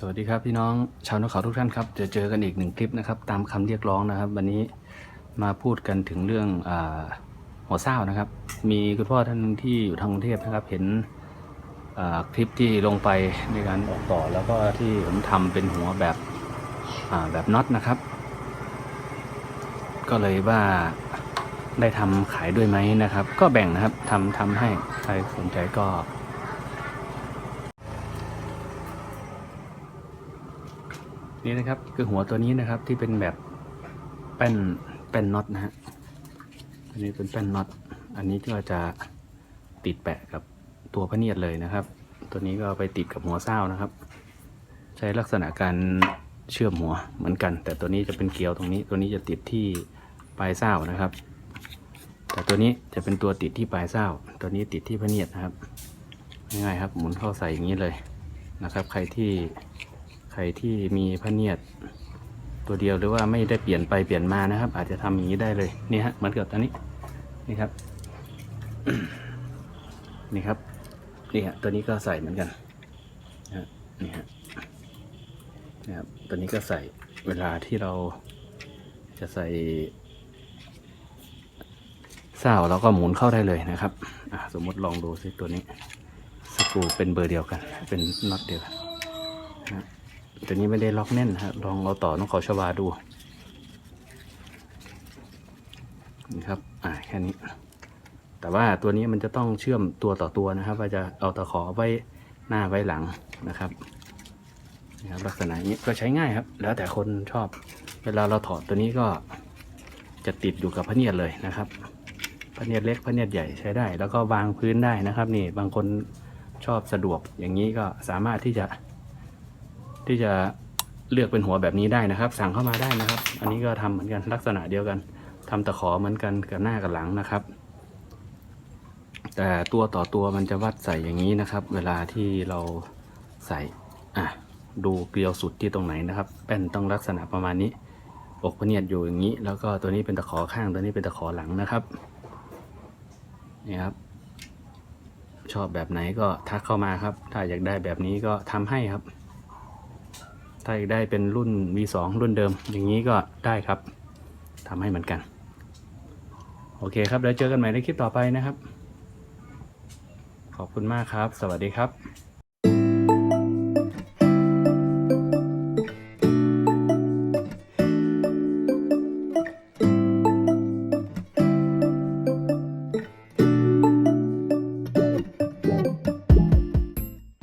สวัสดีครับพี่น้องชาวนกเขาทุกท่านครับจะเจอกันอีกหนึ่งคลิปนะครับตามคำเรียกร้องนะครับ วันนี้มาพูดกันถึงเรื่องอหัวเศร้านะครับ มีคุณพ่อท่านหนึงที่อยู่ทางกรุงเทพนะครับเห็นคลิปที่ลงไปในการออกต่อ แล้วก็ที่ผมทำเป็นหัวแบบแบบน็อตนะครับ ก็เลยว่าได้ทำขายด้วยไหมนะครับ ก็แบ่งนะครับทำทำให้ใครสนใจก็ นี่นะครับคือหัวตัวนี้นะครับที่เป็นแบบแป้นแป้นน็อตนะฮะอันนี้เป็นแป้นน็อตอันนี้ก็จะติดแปะกับตัวพะเนียดเลยนะครับ ตัวนี้ก็ไปติดกับหัวเศร้านะครับ ใช้ลักษณะการเชื่อมหัวเหมือนกัน แต่ตัวนี้จะเป็นเกลียวตรงนี้ ตัวนี้จะติดที่ปลายเศร้านะครับ แต่ตัวนี้จะเป็นตัวติดที่ปลายเศร้า ตัวนี้ติดที่พะเนียดนะครับง่ายๆครับ หมุนเข้าใส่อย่างนี้เลยนะครับ ใครที่ รที่มีพระเนียดตัวเดียวหรือว่าไม่ได้เปลี่ยนไปเปลี่ยนมานะครับ อาจจะทำอย่างนี้ได้เลยนี่ฮะเหมือนกับตัวนี้นี่ครับ นี่ครับนี่ฮะตัวนี้ก็ใส่เหมือนกันนะฮะนี่ฮะนี่ครับตัวนี้ก็ใส่เวลาที่เราจะใส่เศร้าเราก็หมุนเข้าได้เลยนะครับอะสมมติลองดูสิตัวนี้สกรูเป็นเบอร์เดียวกัน เป็นน็อตเดียวกันนะ ตัวนี้ไม่ได้ล็อกแน่นฮะลองเอาต่อน้องเขาชวาดูนี่ครับอ่าแค่นี้ แต่ว่าตัวนี้มันจะต้องเชื่อมตัวต่อตัวนะครับ ว่าจะเอาตะขอไว้หน้าไว้หลังนะครับนี่ครับลักษณะนี้ก็ใช้ง่ายครับ แล้วแต่คนชอบ เวลาเราถอดตัวนี้ก็จะติดอยู่กับพะเนียดเลยนะครับพะเนียดเล็กพะเนียดใหญ่ใช้ได้ แล้วก็วางพื้นได้นะครับ นี่บางคนชอบสะดวกอย่างนี้ก็สามารถที่จะ ที่จะเลือกเป็นหัวแบบนี้ได้นะครับ สั่งเข้ามาได้นะครับ อันนี้ก็ทำเหมือนกันลักษณะเดียวกันทำตะขอเหมือนกันกับหน้ากับหลังนะครับ แต่ตัวต่อตัวมันจะวัดใส่อย่างนี้นะครับ เวลาที่เราใส่อะดูเกลียวสุดที่ตรงไหนนะครับแป้นต้องลักษณะประมาณนี้อกพเนียดอยู่อย่างนี้ แล้วก็ตัวนี้เป็นตะขอข้างตัวนี้เป็นตะขอหลังนะครับนี่ครับ ชอบแบบไหนก็ทักเข้ามาครับ ถ้าอยากได้แบบนี้ก็ทำให้ครับ ถ้าได้เป็นรุ่น V2 รุ่นเดิม อย่างนี้ก็ได้ครับทำให้เหมือนกัน โอเคครับแล้วเจอกันใหม่ในคลิปต่อไปนะครับ ขอบคุณมากครับ สวัสดีครับ